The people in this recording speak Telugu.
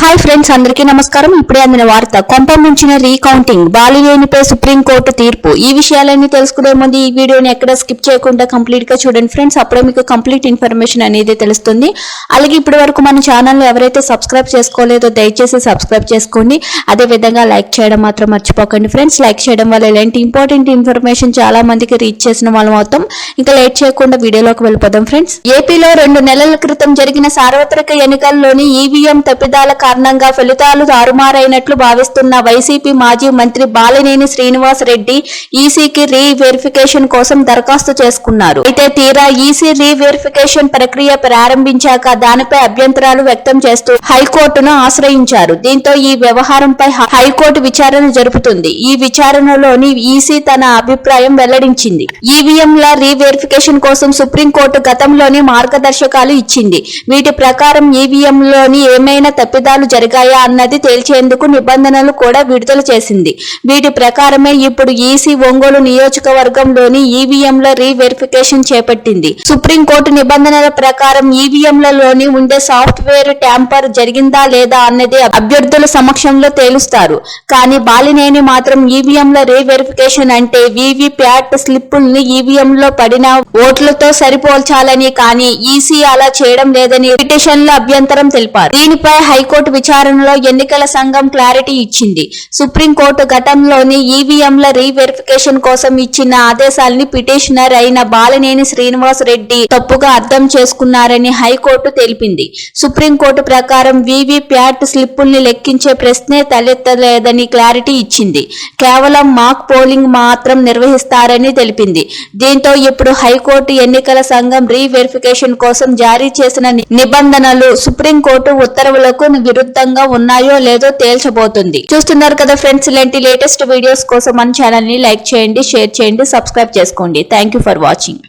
హాయ్ ఫ్రెండ్స్ అందరికీ నమస్కారం. ఇప్పుడే అందిన వార్త కొంప ముంచిన రీకౌంటింగ్ బాలినేనిపై సుప్రీంకోర్టు తీర్పు. ఈ విషయాలన్నీ తెలుసుకునే ముందు ఈ వీడియోని ఎక్కడ స్కిప్ చేయకుండా కంప్లీట్గా చూడండి ఫ్రెండ్స్ అప్పుడే మీకు కంప్లీట్ ఇన్ఫర్మేషన్ అనేది తెలుస్తుంది. అలాగే ఇప్పటి వరకు మన ఛానల్ ఎవరైతే సబ్స్క్రైబ్ చేసుకోలేదో దయచేసి సబ్స్క్రైబ్ చేసుకోండి. అదే విధంగా లైక్ చేయడం మాత్రం మర్చిపోకండి ఫ్రెండ్స్ లైక్ చేయడం వల్ల ఇలాంటి ఇంపార్టెంట్ ఇన్ఫర్మేషన్ చాలా మందికి రీచ్ చేసిన వాళ్ళం అవుతాం. ఇంకా లేట్ చేయకుండా వీడియోలోకి వెళ్ళిపోదాం ఫ్రెండ్స్ ఏపీలో రెండు నెలల క్రితం జరిగిన సార్వత్రిక ఎన్నికల్లోని ఈవీఎం తప్పిదాల కారణంగా ఫలితాలు తారుమారైనట్లు భావిస్తున్న వైసీపీ మాజీ మంత్రి బాలినేని శ్రీనివాస్ రెడ్డి ఈసీకి రీ వెరిఫికేషన్ కోసం దరఖాస్తు చేసుకున్నారు. అయితే తీరా ఈసీ రీ వెరిఫికేషన్ ప్రక్రియ ప్రారంభించాక దానిపై అభ్యంతరాలు వ్యక్తం చేస్తూ హైకోర్టును ఆశ్రయించారు. దీంతో ఈ వ్యవహారంపై హైకోర్టు విచారణ జరుపుతుంది. ఈ విచారణలోని ఈసీ తన అభిప్రాయం వెల్లడించింది. ఈవీఎంల రీ వెరిఫికేషన్ కోసం సుప్రీంకోర్టు గతంలోని మార్గదర్శకాలు ఇచ్చింది. వీటి ప్రకారం ఈవీఎంలోని ఏమైనా తప్పిదాలు జరిగాయా అన్నది తేల్చేందుకు నిబంధనలు కూడా విడుదల చేసింది. వీటి ప్రకారమే ఇప్పుడు ఈసీ ఒంగోలు నియోజకవర్గంలోని ఈవీఎంల రీవెరిఫికేషన్ చేపట్టింది. సుప్రీంకోర్టు నిబంధనల ప్రకారం ఈవీఎంలలోని ఉండే సాఫ్ట్వేర్ ట్యాంపర్ జరిగిందా లేదా అన్నది అభ్యర్థుల సమక్షంలో తేలుస్తారు. కానీ బాలినేని మాత్రం ఈవీఎంల రీవెరిఫికేషన్ అంటే వివి ప్యాట్ స్లిప్పుల్ని ఈవీఎం లో పడిన ఓట్లతో సరిపోల్చాలని కానీ ఈసీ అలా చేయడం లేదని పిటిషన్ల అభ్యంతరం తెలిపారు. దీనిపై హైకోర్టు విచారణలో ఎన్నికల సంఘం క్లారిటీ ఇచ్చింది. సుప్రీంకోర్టు గతంలోని ఈవీఎంల రీవెరిఫికేషన్ కోసం ఇచ్చిన ఆదేశాలని పిటిషనర్ అయిన బాలినేని శ్రీనివాస్ రెడ్డి తప్పుగా అర్థం చేసుకున్నారని హైకోర్టు తెలిపింది. సుప్రీంకోర్టు ప్రకారం వివి ప్యాట్ స్లిప్పుల్ని లెక్కించే ప్రశ్నే తలెత్తలేదని క్లారిటీ ఇచ్చింది. కేవలం మాక్ పోలింగ్ మాత్రం నిర్వహిస్తారని తెలిపింది. దీంతో ఇప్పుడు హైకోర్టు ఎన్నికల సంఘం రీవెరిఫికేషన్ కోసం జారీ చేసిన నిబంధనలు సుప్రీంకోర్టు ఉత్తర్వులకు విరుద్ధంగా ఉన్నాయో లేదో తేల్చబోతుంది. చూస్తున్నారు కదా ఫ్రెండ్స్ ఇలాంటి లేటెస్ట్ వీడియోస్ కోసం మన ఛానల్ని లైక్ చేయండి షేర్ చేయండి సబ్స్క్రైబ్ చేసుకోండి. Thank you for watching